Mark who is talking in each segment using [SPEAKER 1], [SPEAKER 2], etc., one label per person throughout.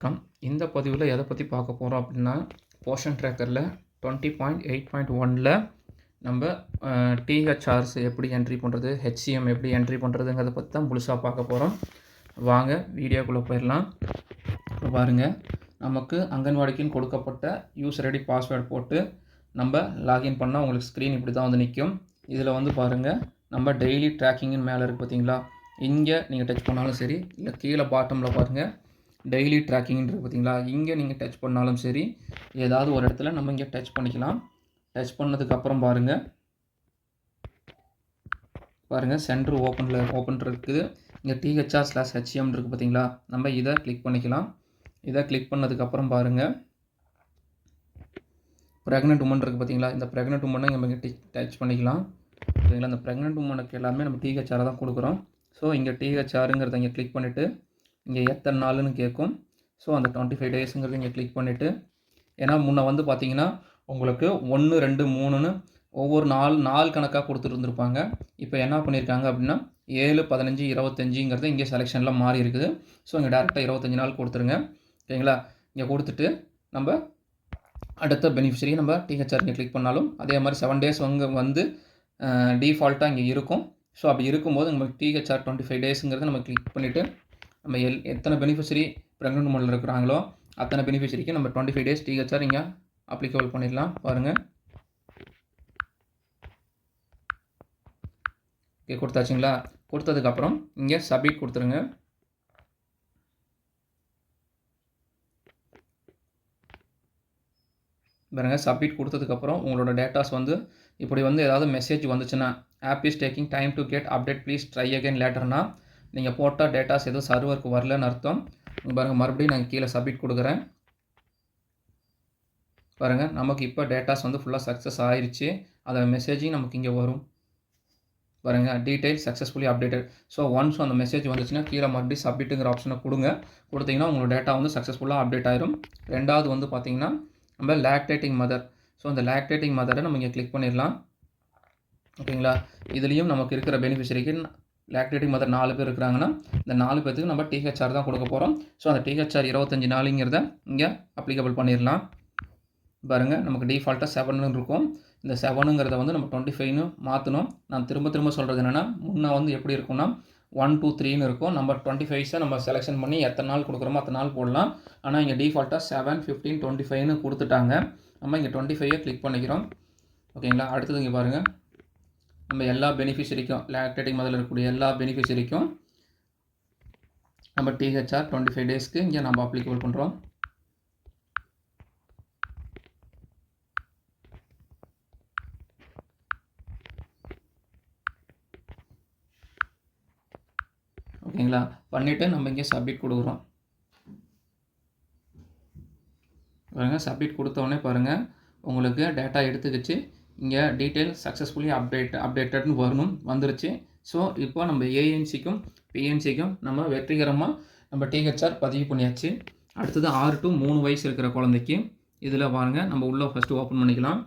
[SPEAKER 1] வணக்கம். இந்த பதிவில் எதை பற்றி பார்க்க போகிறோம் அப்படின்னா போர்ஷன் ட்ராக்கரில் டுவெண்ட்டி பாயிண்ட் எயிட் பாயிண்ட் ஒனில் நம்ம டிஹெச்ஆர்ஸ் எப்படி என்ட்ரி பண்ணுறது ஹெச்சிஎம் எப்படி என்ட்ரி பண்ணுறதுங்கிறத பற்றி தான் முழுசாக பார்க்க போகிறோம் வாங்க வீடியோக்குள்ளே போயிடலாம். இப்போ பாருங்கள் நமக்கு அங்கன்வாடிக்குன்னு கொடுக்கப்பட்ட யூசர் ஐடி பாஸ்வேர்டு போட்டு நம்ம லாகின் பண்ணால் உங்களுக்கு ஸ்க்ரீன் இப்படி தான் வந்து நிற்கும் இதில் வந்து பாருங்கள் நம்ம டெய்லி ட்ராக்கிங்னு மேலே இருக்குது பார்த்தீங்களா இங்கே நீங்கள் டச் பண்ணாலும் சரி இல்லை கீழே பாட்டமில் பாருங்கள் டெய்லி ட்ராக்கிங்ன்றது பார்த்தீங்களா? இங்கே நீங்கள் டச் பண்ணாலும் சரி ஏதாவது ஒரு இடத்துல நம்ம இங்கே டச் பண்ணிக்கலாம். டச் பண்ணதுக்கப்புறம் பாருங்கள் பாருங்கள் சென்டர் ஓப்பனில் ஓப்பன் இருக்குது. இங்கே டிஹெச்ஆர் ஸ்லாஷ் ஹெச்எம் இருக்குது பார்த்தீங்களா? நம்ம இதை கிளிக் பண்ணிக்கலாம். இதை கிளிக் பண்ணதுக்கப்புறம் பாருங்கள் ப்ரெக்னென்ட் உமன் இருக்குது பார்த்தீங்களா? இந்த ப்ரெக்னென்ட் உமனை நம்ம இங்கே டச் பண்ணிக்கலாம். சரிங்களா? இந்த ப்ரெக்னென்ட் உமனுக்கு எல்லாமே நம்ம டிஹெச்ஆரை தான் கொடுக்குறோம். ஸோ இங்கே டிஹெச்ஆருங்கிறத இங்கே கிளிக் பண்ணிவிட்டு இங்கே எத்தனை நாள்னு கேட்கும். ஸோ அந்த டுவெண்ட்டி ஃபைவ் டேஸுங்கிறது இங்கே கிளிக் பண்ணிவிட்டு ஏன்னா முன்ன வந்து பார்த்தீங்கன்னா உங்களுக்கு ஒன்று ரெண்டு மூணுன்னு ஒவ்வொரு நாள் நாள் கணக்காக கொடுத்துட்டு இருந்திருப்பாங்க. இப்போ என்ன பண்ணியிருக்காங்க அப்படின்னா ஏழு பதினஞ்சு இருபத்தஞ்சிங்கிறது இங்கே செலெக்ஷனில் மாறி இருக்குது. ஸோ இங்கே டேரெக்டாக இருபத்தஞ்சி நாள் கொடுத்துருங்க. ஓகேங்களா இங்கே கொடுத்துட்டு நம்ம அடுத்த பெனிஃபிஷரி நம்ம டிஹெச்ஆர் இங்கே கிளிக் பண்ணாலும் அதே மாதிரி செவன் டேஸ் அங்கே வந்து டிஃபால்ட்டாக இங்கே இருக்கும். ஸோ அப்படி இருக்கும்போது நம்ம டிஹெச்ஆர் டுவெண்ட்டி ஃபைவ் டேஸுங்கிறத நம்ம கிளிக் பண்ணிவிட்டு நம்ம எல் எத்தனை பெனிஃபிஷரி ப்ரெக்னென்ட் மோடில் இருக்கிறாங்களோ அத்தனை பெனிஃபிஷரிக்கு நம்ம twenty five days T H R இங்கே அப்ளிகபிள் பண்ணிடலாம். பாருங்கள் ஓகே கொடுத்தாச்சுங்களா? கொடுத்ததுக்கப்புறம் இங்கே சப்மிட் கொடுத்துருங்க. பாருங்கள் சப்மிட் கொடுத்ததுக்கப்புறம் உங்களோட டேட்டாஸ் வந்து இப்படி வந்து ஏதாவது மெசேஜ் வந்துச்சுன்னா app is taking time to get update please try again லேட்டர்னா நீங்கள் போட்டால் டேட்டாஸ் எதுவும் சர்வருக்கு வரலன்னு அர்த்தம். பாருங்கள் மறுபடியும் நாங்கள் கீழே சப்மிட் கொடுக்குறேன். பாருங்கள் நமக்கு இப்போ டேட்டாஸ் வந்து ஃபுல்லாக சக்ஸஸ் ஆயிடுச்சு அதோட மெசேஜிங் நமக்கு இங்கே வரும். பாருங்கள் detail successfully updated so once அந்த மெசேஜ் வந்துச்சுன்னா கீழே மறுபடியும் சப்மிட்டுங்கிற ஆப்ஷனை கொடுங்க. கொடுத்தீங்கன்னா உங்களோட டேட்டா வந்து சக்ஸஸ்ஃபுல்லாக அப்டேட் ஆயிரும். ரெண்டாவது வந்து பார்த்தீங்கன்னா நம்ம லேக்டேட்டிங் மதர் ஸோ அந்த லேக்டேட்டிங் மதரை நம்ம இங்கே கிளிக் பண்ணிடலாம். ஓகேங்களா? இதுலேயும் நமக்கு இருக்கிற பெனிஃபிஷரிக்கு லாக்டேட்டிங் மதர் நாலு பேர் இருக்கிறாங்கன்னா இந்த நாலு பேர்த்துக்கு நம்ம டிஹெச்ஆர் தான் கொடுக்க போகிறோம் ஸோ அந்த டிஹெச்ஆர் இருபத்தஞ்சி நாளுங்கிறத இங்கே அப்ளிகபிள் பண்ணிடலாம் பாருங்கள் நமக்கு டிஃபால்ட்டாக செவனுன்னு இருக்கும். இந்த செவனுங்கிறத வந்து நம்ம டுவெண்ட்டி ஃபைவ்னு மாற்றணும் நான் திரும்ப திரும்ப சொல்கிறது என்னென்னா முன்னே வந்து எப்படி இருக்கும்னா ஒன் டூ த்ரீன்னு இருக்கும். நம்ம டுவெண்ட்டி ஃபைவ்ஸை நம்ம செலெக்ஷன் பண்ணி எத்தனை நாள் கொடுக்குறோமோ அத்தனை நாள் போடலாம். ஆனால் இங்கே டிஃபால்ட்டாக செவன் ஃபிஃப்டீன் டுவெண்ட்டி ஃபைவ்னு கொடுத்துட்டாங்க. நம்ம இங்கே டுவெண்ட்டி ஃபைவை கிளிக் பண்ணிக்கிறோம். ஓகேங்களா? அடுத்தது இங்கே பாருங்கள் நம்ம எல்லா பெனிஃபிஷரிக்கும் லாக்டேட்டிங் முதல்ல இருக்கக்கூடிய எல்லா பெனிஃபிஷரிக்கும் நம்ம டிஹெச்ஆர் டுவெண்ட்டி ஃபைவ் டேஸ்க்கு இங்கே நம்ம அப்ளிகபிள் பண்ணுறோம் ஓகேங்களா? பண்ணிவிட்டு நம்ம இங்கே சப்மிட் கொடுக்குறோம். பாருங்கள் சப்மிட் கொடுத்தோடனே பாருங்கள் உங்களுக்கு டேட்டா எடுத்துக்கிச்சு. இங்கே டீட்டெயில் சக்ஸஸ்ஃபுல்லி அப்டேட் அப்டேட்டட்னு வரணும் வந்துருச்சு. ஸோ இப்போ நம்ம ஏஎன்சிக்கும் பிஎன்சிக்கும் நம்ம வெற்றிகரமாக நம்ம டிஹெச்ஆர் பதிவு பண்ணியாச்சு. அடுத்தது ஆறு டு மூணு வயசு இருக்கிற குழந்தைக்கு இதில் பாருங்கள் நம்ம உள்ளே ஃபஸ்ட்டு ஓப்பன் பண்ணிக்கலாம்.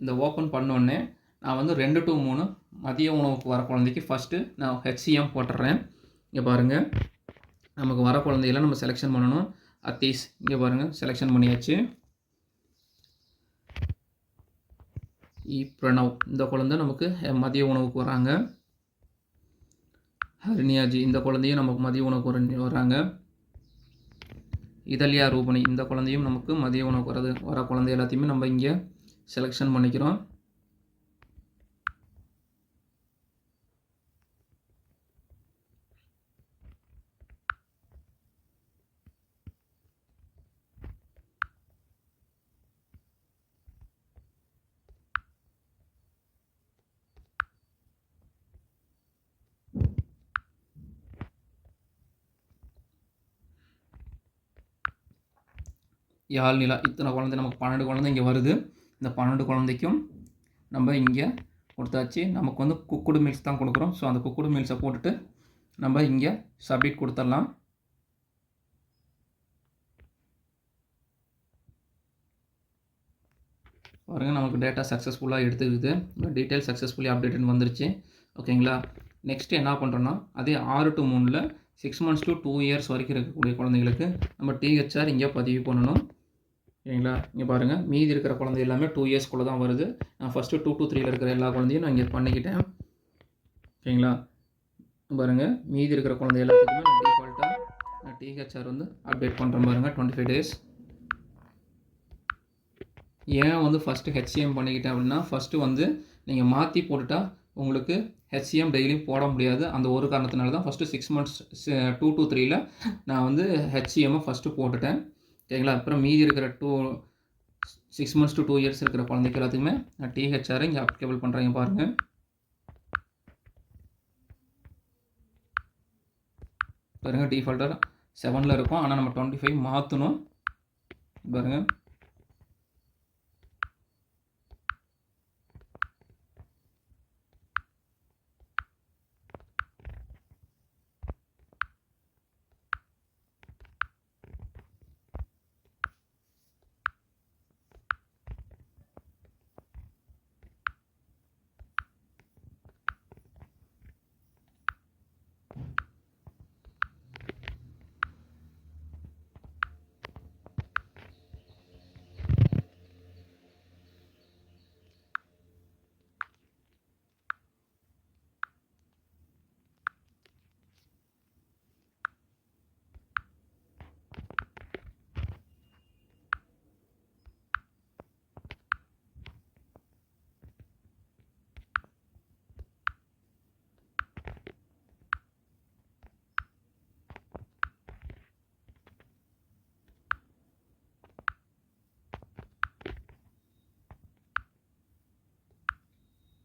[SPEAKER 1] இந்த ஓப்பன் பண்ணோடனே நான் வந்து ரெண்டு டு மூணு மதிய உணவுக்கு வர குழந்தைக்கு ஃபஸ்ட்டு நான் ஹெச்சிஎம் போட்டுடுறேன் இங்கே பாருங்கள் நமக்கு வர குழந்தையெல்லாம் நம்ம செலெக்ஷன் பண்ணணும். அத்தீஸ் இங்கே பாருங்கள் செலெக்ஷன் பண்ணியாச்சு. இ பிரணவ். இந்த குழந்தை நமக்கு மதிய உணவுக்கு வராங்க. ஹரிணியாஜி இந்த குழந்தையும் நமக்கு மதிய உணவுக்கு வராங்க. இதழியா ரூபணி இந்த குழந்தையும் நமக்கு மதிய உணவுக்கு வரது வர குழந்தை எல்லாத்தையுமே நம்ம இங்கே செலெக்ஷன் பண்ணிக்கிறோம். யாழ் நிலா இத்தனை குழந்தை நமக்கு பன்னெண்டு குழந்தை இங்கே வருது. இந்த பன்னெண்டு குழந்தைக்கும் நம்ம இங்கே கொடுத்தாச்சு. நமக்கு வந்து குக்குடு மீல்ஸ் தான் கொடுக்குறோம். ஸோ அந்த குக்குடு மீல்ஸை போட்டுட்டு நம்ம இங்கே சப்மிட் கொடுத்துடலாம். பாருங்கள் நமக்கு டேட்டா சக்ஸஸ்ஃபுல்லாக எடுத்துக்கிது. டீட்டெயில் சக்ஸஸ்ஃபுல்லி அப்டேட்னு வந்துருச்சு. ஓகேங்களா நெக்ஸ்ட்டு என்ன பண்ணுறோன்னா அதே ஆறு டு மூணில் six months to two years வரைக்கும் இருக்கக்கூடிய குழந்தைங்களுக்கு நம்ம டிஹெச்ஆர் இங்கே பதிவு பண்ணணும். சரிங்களா? இங்கே பாருங்கள் மீதி இருக்கிற குழந்தை எல்லாமே டூ இயர்ஸ்க்குள்ளே தான் வருது. நான் ஃபஸ்ட்டு டூ டூ த்ரீயில் இருக்கிற எல்லா குழந்தையும் நான் இங்கே பண்ணிக்கிட்டேன். ஓகேங்களா பாருங்கள் மீதி இருக்கிற குழந்தை எல்லாத்துக்குமே நான் டிஃபால்ட்டாக நான் டிஹெச்ஆர் வந்து அப்டேட் பண்ணுறேன் பாருங்கள் டுவெண்ட்டி ஃபைவ் டேஸ் ஏன் வந்து ஃபஸ்ட்டு ஹெச்சிஎம் பண்ணிக்கிட்டேன் அப்படின்னா ஃபஸ்ட்டு வந்து நீங்கள் மாற்றி போட்டுட்டா உங்களுக்கு ஹெச்சிஎம் டெய்லியும் போட முடியாது. அந்த ஒரு காரணத்தினால தான் first six months to two த்ரீயில் நான் வந்து ஹெச்சிஎம்மை ஃபஸ்ட்டு போட்டுட்டேன். சரிங்களா அப்புறம் மீதி இருக்கிற two six months to two years இருக்கிற குழந்தைக்கு எல்லாத்துக்குமே நான் டிஹெச்ஆரை இங்கே அப்ளிகபிள் பண்ணுறேங்க பாருங்கள் பாருங்கள் டிஃபால்ட்டாக செவனில் இருக்கும். ஆனால் நம்ம டுவெண்ட்டி ஃபைவ் மாற்றணும் பாருங்கள்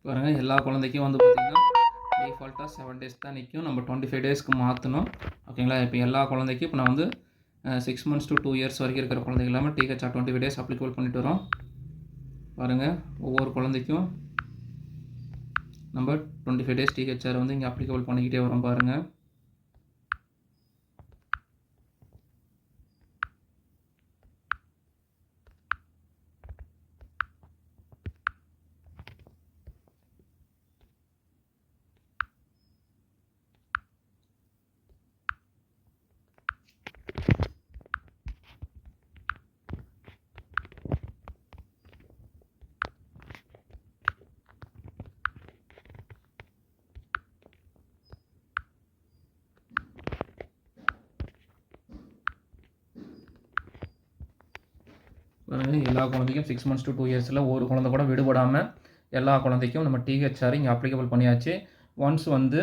[SPEAKER 1] பாருங்கள் எல்லா குழந்தைக்கும் வந்து பார்த்திங்கன்னா டிஃபால்ட்டாக செவன் டேஸ் தான் நிற்கும் நம்ம டுவெண்ட்டி ஃபைவ் டேஸ்க்கு மாற்றணும் ஓகேங்களா இப்போ எல்லா குழந்தைக்கும் இப்போ நான் வந்து six months to two years வரைக்கும் இருக்கிற குழந்தைங்க எல்லாமே THR twenty five days applicable பண்ணிட்டு வரோம். பாருங்கள் ஒவ்வொரு குழந்தைக்கும் நம்ம டுவெண்ட்டி ஃபைவ் டேஸ் டிஹெச்ஆர் வந்து இங்கே அப்ளிகபிள் பண்ணிக்கிட்டே வரோம் பாருங்கள் எல்லா குழந்தைக்கும் சிக்ஸ் மந்த்ஸ் டு டூ இயர்ஸில் ஒரு குழந்தை கூட விடுபடாமல் எல்லா குழந்தைக்கும் நம்ம டிஹெச்ஆர் இங்கே அப்ளிகபிள் பண்ணியாச்சு. ஒன்ஸ் வந்து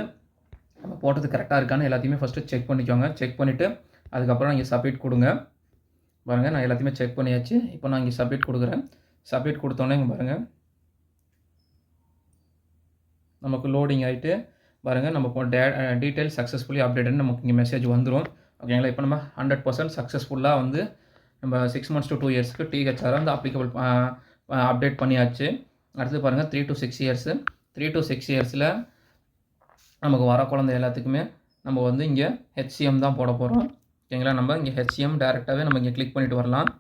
[SPEAKER 1] நம்ம போட்டது கரெக்டாக இருக்கான்னு எல்லாத்தையுமே ஃபஸ்ட்டு செக் பண்ணிக்கோங்க. செக் பண்ணிவிட்டு அதுக்கப்புறம் நீங்கள் சப்மிட் கொடுங்க. பாருங்கள் நான் எல்லாத்தையுமே செக் பண்ணியாச்சு. இப்போ நான் இங்கே சப்மிட் கொடுக்குறேன். சப்மிட் கொடுத்தோன்னே இங்கே பாருங்கள் நமக்கு லோடிங் ஆகிட்டு பாருங்கள் நம்ம டே டீட்டெயில் சக்ஸஸ்ஃபுல்லி அப்டேட்னு நமக்கு இங்கே மெசேஜ் வந்துடும் ஓகேங்களா இப்போ நம்ம ஹண்ட்ரட் பர்சன்ட் சக்ஸஸ்ஃபுல்லாக வந்து நம்ம சிக்ஸ் மந்த்ஸ் டு டூ இயர்ஸ்க்கு டிஹெச்ஆர் வந்து அப்ளிகபிள் அப்டேட் பண்ணியாச்சு. அடுத்து பாருங்கள் three to six years three to six இயர்ஸில் நமக்கு வர குழந்தை எல்லாத்துக்குமே நம்ம வந்து இங்கே ஹெச்சிஎம் தான் போட போகிறோம் ஓகேங்களா நம்ம இங்கே ஹெச்சிஎம் டேரெக்டாகவே நம்ம இங்கே கிளிக் பண்ணிட்டு வரலாம்.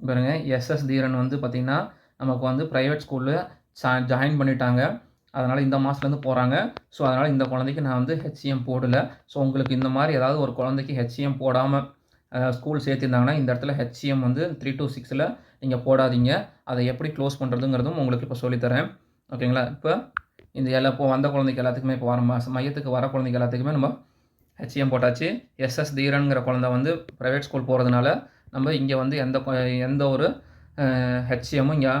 [SPEAKER 1] பாருங்கள் எஸ்எஸ் தீரன் வந்து பார்த்திங்கன்னா நமக்கு வந்து ப்ரைவேட் ஸ்கூலில் ஜாயின் பண்ணிட்டாங்க. அதனால் இந்த மாதத்துலேருந்து போகிறாங்க ஸோ அதனால் இந்த குழந்தைக்கு நான் வந்து ஹெச்சிஎம் போடலை. ஸோ உங்களுக்கு இந்த மாதிரி ஏதாவது ஒரு குழந்தைக்கு ஹெச்சிஎம் போடாமல் ஸ்கூல் சேர்த்திருந்தாங்கன்னா இந்த இடத்துல ஹெச்சிஎம் வந்து த்ரீ டூ சிக்ஸில் நீங்கள் போடாதீங்க. அதை எப்படி க்ளோஸ் பண்ணுறதுங்கிறதும் உங்களுக்கு இப்போ சொல்லித்தரேன். ஓகேங்களா? இப்போ இந்த எல்லா இப்போ வந்த குழந்தைக்கு எல்லாத்துக்குமே இப்போ வர மையத்துக்கு வர குழந்தைக்கு எல்லாத்துக்குமே நம்ம ஹெச்எம் போட்டாச்சு. எஸ்எஸ் தீரன்கிற குழந்தை வந்து ப்ரைவேட் ஸ்கூல் போகிறதுனால நம்ம இங்கே வந்து எந்த எந்த ஒரு ஹெச்எம்மும் இங்கே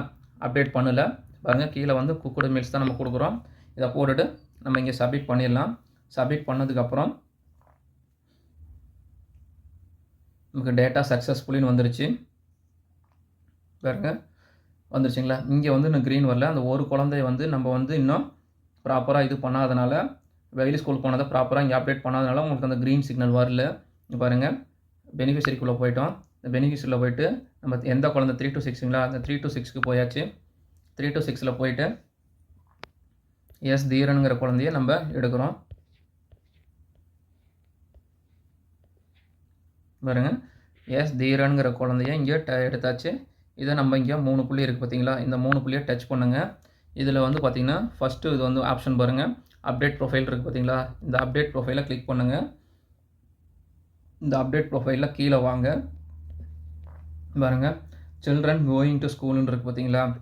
[SPEAKER 1] அப்டேட் பண்ணலை. பாருங்கள் கீழே வந்து குக்குடு மீல்ஸ் தான் நம்ம கொடுக்குறோம். இதை போட்டுட்டு நம்ம இங்கே சப்மிட் பண்ணிடலாம். சப்மிட் பண்ணதுக்கப்புறம் நமக்கு டேட்டா சக்ஸஸ்ஃபுல்லின்னு வந்துருச்சு. பாருங்க வந்துருச்சுங்களா? இங்கே வந்து இன்னும் க்ரீன் வரல. அந்த ஒரு குழந்தைய வந்து நம்ம வந்து இன்னும் ப்ராப்பராக இது பண்ணாதனால வெயில் ஸ்கூல் போனதை ப்ராப்பராக இங்கே அப்டேட் பண்ணாதனால உங்களுக்கு அந்த க்ரீன் சிக்னல் வரல. பாருங்கள் பெனிஃபிஷரிக்குள்ளே போயிட்டோம். இந்த பெனிஃபிஷரியில் போயிட்டு நம்ம எந்த குழந்தை த்ரீ டு சிக்ஸுங்களா அந்த த்ரீ டு சிக்ஸ்க்கு போயாச்சு. த்ரீ டு சிக்ஸில் போயிட்டு எஸ் தீரனுங்கிற குழந்தைய நம்ம எடுக்கிறோம். பாருங்க. எஸ் தீரனுங்கிற குழந்தைய இங்கே ட எடுத்தாச்சு. இதை நம்ம இங்கே மூணு புள்ளி இருக்குது பார்த்தீங்களா? இந்த மூணு புள்ளியை டச் பண்ணுங்கள் இதில் வந்து பார்த்திங்கன்னா ஃபஸ்ட்டு இது வந்து ஆப்ஷன் பாருங்கள் அப்டேட் ப்ரொஃபைல் இருக்குது பார்த்தீங்களா? இந்த அப்டேட் ப்ரொஃபைலை கிளிக் பண்ணுங்கள் இந்த அப்டேட் ப்ரொஃபைலில் கீழே வாங்க. பாருங்கள் சில்ட்ரன் கோயிங் டு ஸ்கூலுன்னு இருக்குது பார்த்தீங்களா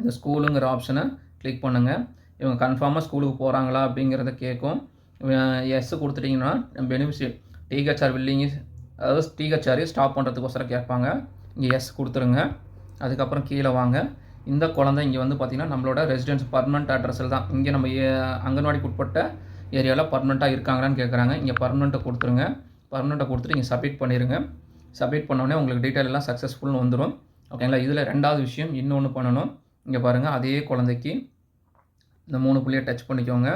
[SPEAKER 1] இந்த ஸ்கூலுங்கிற ஆப்ஷனை கிளிக் பண்ணுங்கள் இவங்க கன்ஃபார்மாக ஸ்கூலுக்கு போகிறாங்களா அப்படிங்கிறத கேட்கும் எஸ் கொடுத்துட்டிங்கன்னா beneficial T H R willing அதாவது டிஹெச்ஆர் ஸ்டாப் பண்ணுறதுக்கோசரம் கேட்பாங்க. இங்கே எஸ் கொடுத்துருங்க. அதுக்கப்புறம் கீழே வாங்க. இந்த குழந்தை இங்கே வந்து பார்த்திங்கன்னா நம்மளோட ரெசிடென்ஸ் பர்மனெண்ட் அட்ரஸில் தான். இங்கே நம்ம ஏ- அங்கன்வாடிக்கு உட்பட்ட ஏரியாவில் பர்மனெண்ட்டாக இருக்காங்களான்னு கேட்குறாங்க இங்கே பர்மனெண்ட்டை கொடுத்துருங்க. பர்மனெண்ட்டை கொடுத்துட்டு இங்கே சப்மிட் பண்ணிடுங்க சப்மிட் பண்ணோடனே உங்களுக்கு டீட்டெயில் எல்லாம் சக்ஸஸ்ஃபுல்னு வந்துடும் ஓகேங்களா இதில் ரெண்டாவது விஷயம் இன்னொன்று பண்ணணும். இங்கே பாருங்கள் அதே குழந்தைக்கு இந்த மூணு புள்ளியை டச் பண்ணிக்கோங்க.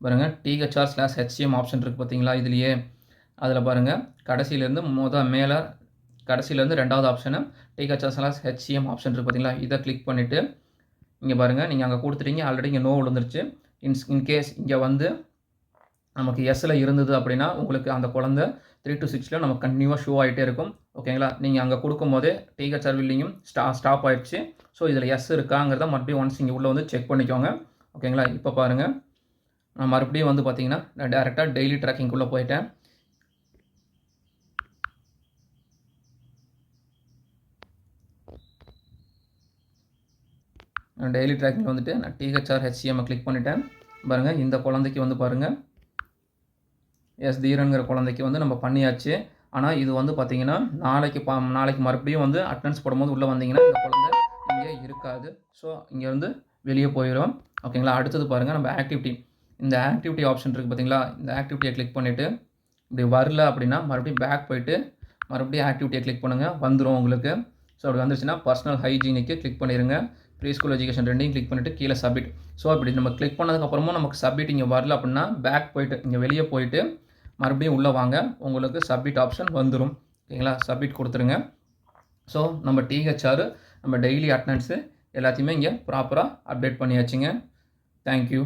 [SPEAKER 1] பாருங்கள் டிஹெச்ஆர் ஸ்லாஷ் ஹெச்எம் ஆப்ஷன் இருக்குது பார்த்தீங்களா இதுலேயே. அதில் பாருங்கள் கடைசியிலேருந்து முத மேலே கடைசியிலேருந்து ரெண்டாவது option THR slash HM option இருக்குது பார்த்தீங்களா இதை கிளிக் பண்ணிவிட்டு இங்கே பாருங்கள் நீங்கள் அங்கே கொடுத்துட்டீங்க ஆல்ரெடி இங்கே நோ விழுந்துருச்சு. இன்ஸ் இன்கேஸ் இங்கே வந்து நமக்கு எஸ்ஸில் இருந்தது அப்படின்னா உங்களுக்கு அந்த குழந்தை த்ரீ டு சிக்ஸில் நமக்கு கண்டினியூவாக ஷோ ஆகிட்டே இருக்கும். ஓகேங்களா நீங்கள் அங்கே கொடுக்கும்போதே டீகர் சர்வில்லையும் ஸ்டா ஸ்டாப் ஆயிடுச்சு. ஸோ இதில் எஸ் இருக்காங்கிறத மறுபடியும் ஒன்ஸ் இங்கே உள்ளே வந்து செக் பண்ணிக்கோங்க. ஓகேங்களா இப்போ பாருங்கள் நான் மறுபடியும் வந்து பார்த்தீங்கன்னா நான் டேரெக்டாக டெய்லி ட்ராக்கிங்குள்ளே போயிட்டேன். நான் டெய்லி ட்ராக்கிங் வந்துட்டு நான் டிஹெச்ஆர் ஹெச்சிஎம்மை கிளிக் பண்ணிட்டேன். பாருங்கள் இந்த குழந்தைக்கு வந்து பாருங்கள் எஸ் தீரனுங்கிற குழந்தைக்கு வந்து நம்ம பண்ணியாச்சு. ஆனால் இது வந்து பார்த்தீங்கன்னா நாளைக்கு பா நாளைக்கு மறுபடியும் வந்து அட்டன்ஸ் போடும்போது உள்ளே வந்தீங்கன்னா இந்த குழந்தை இங்கே இருக்காது. ஸோ இங்கேருந்து வெளியே போயிடும் ஓகேங்களா? அடுத்தது பாருங்கள் நம்ம ஆக்டிவிட்டி இந்த ஆக்டிவிட்டி ஆப்ஷன் இருக்குது பார்த்தீங்களா இந்த ஆக்டிவிட்டியை கிளிக் பண்ணிவிட்டு இப்படி வரல அப்படின்னா மறுபடியும் பேக் போயிட்டு மறுபடியும் ஆக்டிவிட்டியை கிளிக் பண்ணுங்கள் வந்துடும் உங்களுக்கு. ஸோ அப்படி வந்துருச்சுன்னா பர்சனல் ஹைஜீனிக்கு கிளிக் பண்ணிடுங்க ப்ரீ ஸ்கூல் எஜுகேஷன் ரெண்டையும் கிளிக் பண்ணிவிட்டு கீழே சப்மிட் ஸோ அப்படி நம்ம கிளிக் பண்ணதுக்கப்புறமும் நமக்கு சப்மிட் இங்கே வரல அப்படின்னா பேக் போயிட்டு இங்கே வெளியே போயிட்டு மறுபடியும் உள்ளே வாங்க. உங்களுக்கு சப்மிட் ஆப்ஷன் வந்துடும் ஓகேங்களா? சப்மிட் கொடுத்துருங்க. ஸோ நம்ம டிஹெச்ஆர் நம்ம டெய்லி அட்டண்டன்ஸு எல்லாத்தையுமே இங்கே ப்ராப்பராக அப்டேட் பண்ணியாச்சுங்க. தேங்க்யூ